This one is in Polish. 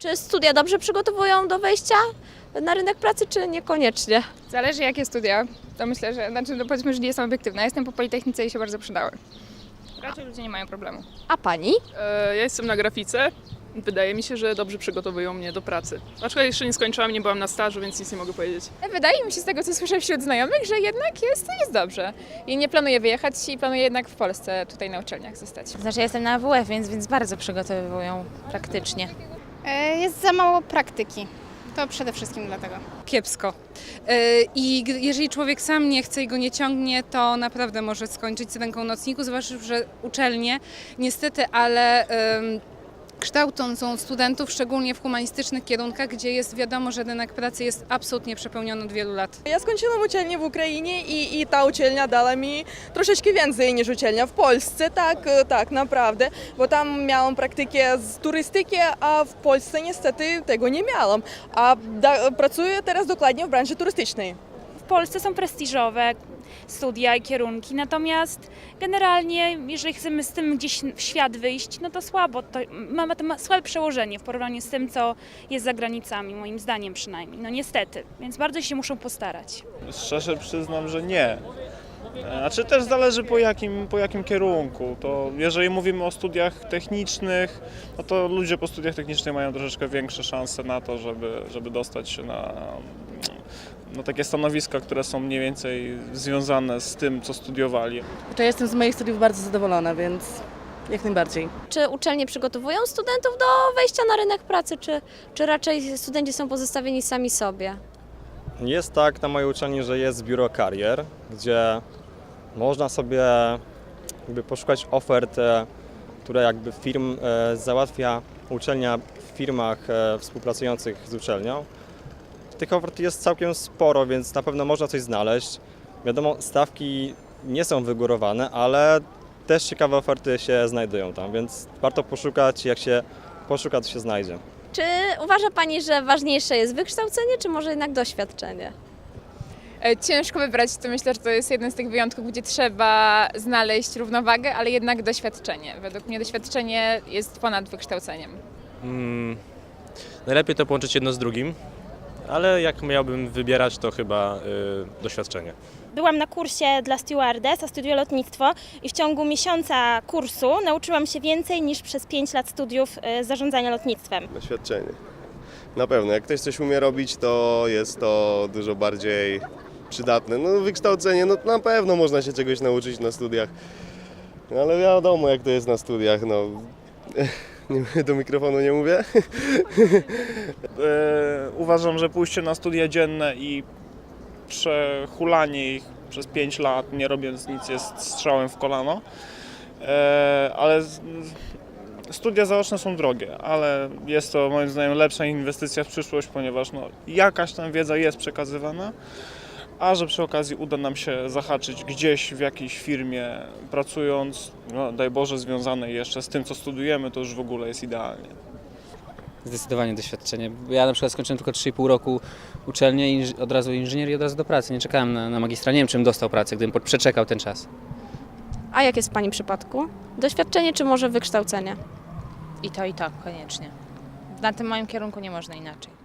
Czy studia dobrze przygotowują do wejścia na rynek pracy, czy niekoniecznie? Zależy jakie studia. To myślę, że znaczy, no powiedzmy, że nie jestem obiektywna. Jestem po Politechnice i się bardzo przydały. Raczej ludzie nie mają problemu. A pani? E, Ja jestem na grafice. Wydaje mi się, że dobrze przygotowują mnie do pracy. Aczkolwiek jeszcze nie skończyłam, nie byłam na stażu, więc nic nie mogę powiedzieć. Wydaje mi się z tego, co słyszę wśród znajomych, że jednak jest, jest dobrze. I nie planuję wyjechać i planuję jednak w Polsce tutaj na uczelniach zostać. Znaczy ja jestem na AWF, więc, więc bardzo przygotowują praktycznie. E, Jest za mało praktyki. To przede wszystkim dlatego. kiepsko. E, I jeżeli człowiek sam nie chce i go nie ciągnie, to naprawdę może skończyć z ręką nocniku, zwłaszcza, że uczelnie niestety, ale kształcącą studentów, szczególnie w humanistycznych kierunkach, gdzie jest wiadomo, że rynek pracy jest absolutnie przepełniony od wielu lat. Ja skończyłam uczelnię w Ukrainie i, i ta uczelnia dała mi troszeczkę więcej niż uczelnia w Polsce, tak, e, tak naprawdę, bo tam miałam praktykę z turystyki, a w Polsce niestety tego nie miałam. A da, pracuję teraz dokładnie w branży turystycznej. Polsce są prestiżowe studia i kierunki, natomiast generalnie, jeżeli chcemy z tym gdzieś w świat wyjść, no to słabo, to to ma słabe przełożenie w porównaniu z tym, co jest za granicami, moim zdaniem przynajmniej. No niestety, więc bardzo się muszą postarać. Szczerze przyznam, że nie. Znaczy też zależy po jakim, po jakim kierunku. To jeżeli mówimy o studiach technicznych, no to ludzie po studiach technicznych mają troszeczkę większe szanse na to, żeby, żeby dostać się na, na takie stanowiska, które są mniej więcej związane z tym, co studiowali. To ja jestem z moich studiów bardzo zadowolona, więc jak najbardziej. Czy uczelnie przygotowują studentów do wejścia na rynek pracy, czy, czy raczej studenci są pozostawieni sami sobie? Jest tak na mojej uczelni, że jest biuro karier, gdzie można sobie jakby poszukać ofert, e, które jakby firm e, załatwia uczelnia w firmach e, współpracujących z uczelnią. Tych ofert jest całkiem sporo, więc na pewno można coś znaleźć. Wiadomo, stawki nie są wygórowane, ale też ciekawe oferty się znajdują tam, więc warto poszukać, jak się poszuka, to się znajdzie. Czy uważa pani, że ważniejsze jest wykształcenie, czy może jednak doświadczenie? E, Ciężko wybrać, to myślę, że to jest jeden z tych wyjątków, gdzie trzeba znaleźć równowagę, ale jednak doświadczenie. Według mnie doświadczenie jest ponad wykształceniem. Mm, najlepiej to połączyć jedno z drugim, ale jak miałbym wybierać, to chyba y, doświadczenie. Byłam na kursie dla stewardess, a studiuję lotnictwo i w ciągu miesiąca kursu nauczyłam się więcej niż przez 5 lat studiów y, zarządzania lotnictwem. Doświadczenie. Na pewno, jak ktoś coś umie robić, to jest to dużo bardziej przydatne. No wykształcenie, no na pewno można się czegoś nauczyć na studiach. No, ale wiadomo jak to jest na studiach, no. Do mikrofonu nie mówię. E, uważam, że pójście na studia dzienne i przehulanie ich przez 5 lat, nie robiąc nic, jest strzałem w kolano. E, ale studia zaoczne są drogie, ale jest to moim zdaniem lepsza inwestycja w przyszłość, ponieważ no, jakaś tam wiedza jest przekazywana, a że przy okazji uda nam się zahaczyć gdzieś w jakiejś firmie pracując, no, daj Boże związanej jeszcze z tym, co studujemy, to już w ogóle jest idealnie. Zdecydowanie doświadczenie. Ja na przykład skończyłem tylko 3,5 roku uczelnię i od razu inżynier i od razu do pracy. Nie czekałem na, na magistra. Nie wiem, czym dostał pracę, gdybym przeczekał ten czas. A jak jest w pani przypadku? Doświadczenie, czy może wykształcenie? I to, i to, koniecznie. Na tym moim kierunku nie można inaczej.